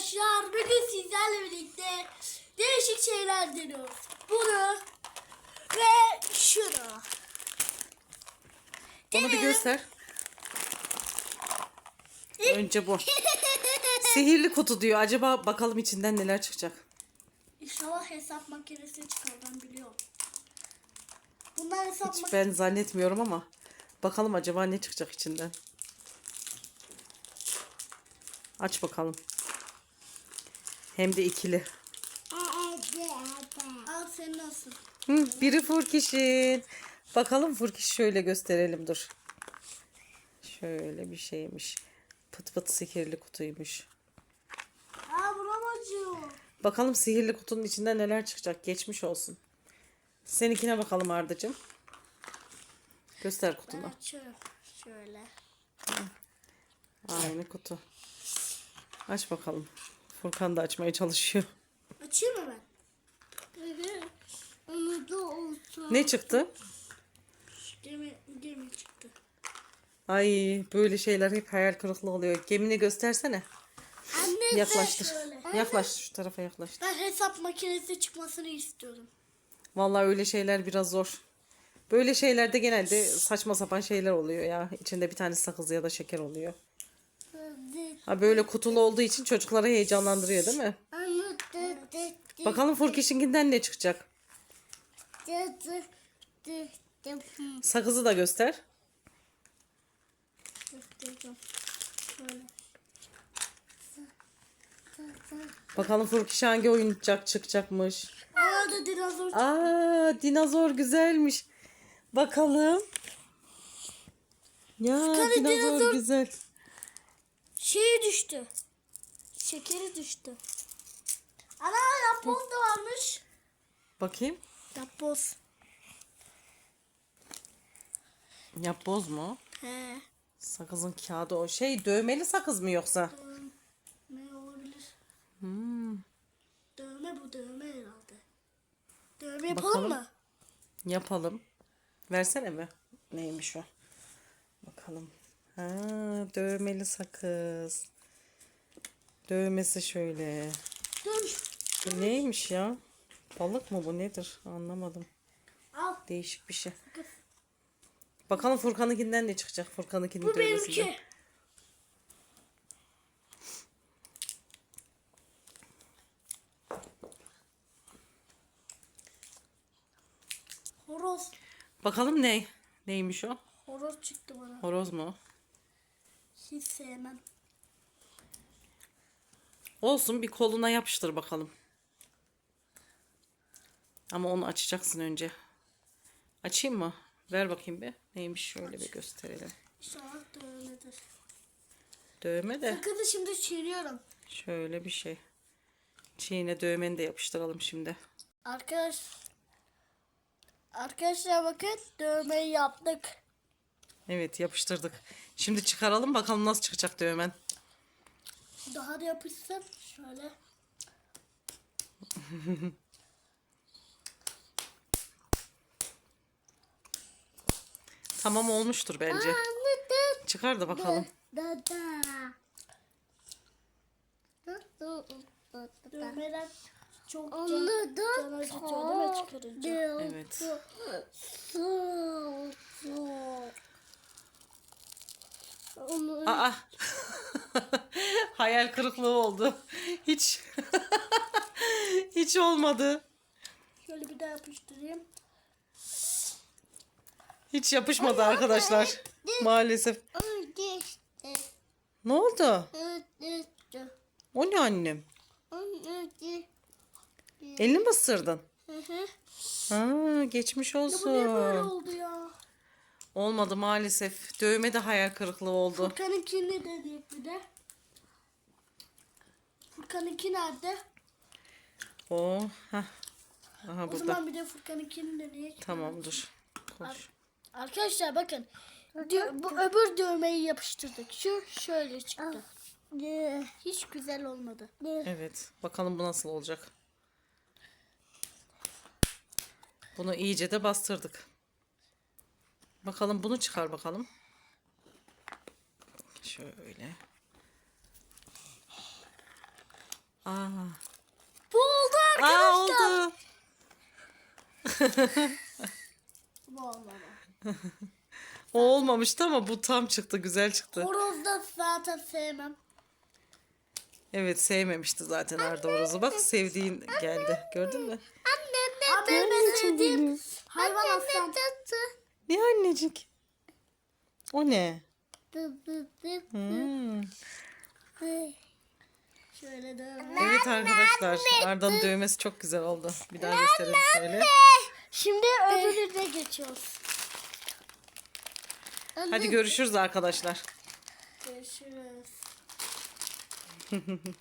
arkadaşlar bugün sizlerle birlikte değişik şeyler deniyoruz. Bunu ve şunu. Onu bir göster. Önce bu. Sihirli kutu diyor. Acaba bakalım içinden neler çıkacak. İnşallah hesap makinesi çıkar ben biliyorum. Bunlar hesap Hiç ben zannetmiyorum ama bakalım acaba ne çıkacak içinden. Aç bakalım. Hem de ikili. Al senin olsun. Hı, biri Furkiş'in. Bakalım Furkiş şöyle gösterelim dur. Şöyle bir şeymiş. Pıt pıt sihirli kutuymuş. Aa buram acıyor. Bakalım sihirli kutunun içinden neler çıkacak. Geçmiş olsun. Seninkine bakalım Ardacığım. Göster Ben kutunu. açıyorum. Şöyle. Aynı kutu. Aç bakalım. Furkan da açmaya çalışıyor. Açayım mı ben? Onu da olsun. Ne çıktı? Gemi, gemi çıktı. Ay böyle şeyler hep hayal kırıklığı oluyor. Gemini göstersene. Anne Yaklaştır. Şöyle. Yaklaş şu tarafa yaklaş. Ben hesap makinesi çıkmasını istiyorum. Vallahi öyle şeyler biraz zor. Böyle şeylerde genelde saçma sapan şeyler oluyor ya. İçinde bir tane sakız ya da şeker oluyor. Ha böyle kutulu olduğu için çocukları heyecanlandırıyor değil mi? Bakalım Furkiş'inkinden ne çıkacak? Sakızı da göster. Bakalım Furkiş hangi oyuncak çıkacakmış. Aa da dinozor. Aa dinozor güzelmiş. Bakalım. Ya dinozor, dinozor- güzel. Şeyi düştü. Şekeri düştü. Ana yapboz da varmış. Bakayım. Yapboz. Yapboz mu? He. Sakızın kağıdı o. Şey dövmeli sakız mı yoksa? Ne olabilir? Hmm. Dövme bu dövme herhalde. Dövme yapalım Bakalım. mı? Yapalım. Versene mi? Neymiş o? Bakalım. Ha, dövmeli sakız. Dövmesi şöyle. Dur. Bu neymiş ya? Balık mı bu nedir? Anlamadım. Al. Değişik bir şey. Bakalım Furkan'ınkinden ne çıkacak? Furkan'ınkinin Bu dövmesinden. benimki. Horoz. Bakalım ne? Neymiş o? Horoz çıktı bana. Horoz mu? Hiç sevmem. Olsun bir koluna yapıştır bakalım. Ama onu açacaksın önce. Açayım mı? Ver bakayım bir. Neymiş şöyle bir gösterelim. İnşallah dövmedir. Dövme de Sakızı şimdi çiğniyorum. şöyle bir şey. Çiğne dövmeni de yapıştıralım şimdi. Arkadaş Arkadaşlar bakın dövmeyi yaptık. Evet yapıştırdık. Şimdi çıkaralım bakalım nasıl çıkacak dövmen. Daha da yapışsın. Şöyle. Tamam olmuştur bence. Çıkar da bakalım. Dövmeler çok can, can acıtıyor değil mi çıkarınca? Evet. Aa. Hayal kırıklığı oldu. Hiç hiç olmadı. Şöyle bir daha yapıştırayım. Hiç yapışmadı arkadaşlar. Maalesef. Ne oldu? O ne annem? Elini mi ısırdın? Ha, geçmiş Bu niye böyle olsun. oldu ya? Olmadı maalesef. Dövme de hayal kırıklığı oldu. Furkan'ınki ne dedik bir de? Furkan'ınki nerede? O. Heh. Aha O burada. zaman bir de Furkan'ınkini deneyek. Tamam dur. Koş. Arkadaşlar bakın. Dö- bu öbür dövmeyi yapıştırdık. Şu şöyle çıktı. Hiç güzel olmadı. Evet. Bakalım bu nasıl olacak. Bunu iyice de bastırdık. Bakalım bunu çıkar bakalım. Şöyle. Aa. Bu oldu Aa arkadaşlar. oldu. Bu olmadı. O olmamıştı ama bu tam çıktı. Güzel çıktı. Horoz da zaten sevmem. Evet sevmemişti zaten Arda Oroz'u. Bak sevdiğin geldi. Gördün mü? Anne Abi benim sevdiğim hayvan aslan. Ne annecik? O ne? Hmm. Şöyle. Evet arkadaşlar Arda'nın dövmesi çok güzel oldu. Bir daha gösterelim şöyle. Şimdi öbürüne geçiyoruz. Hadi görüşürüz arkadaşlar. Görüşürüz.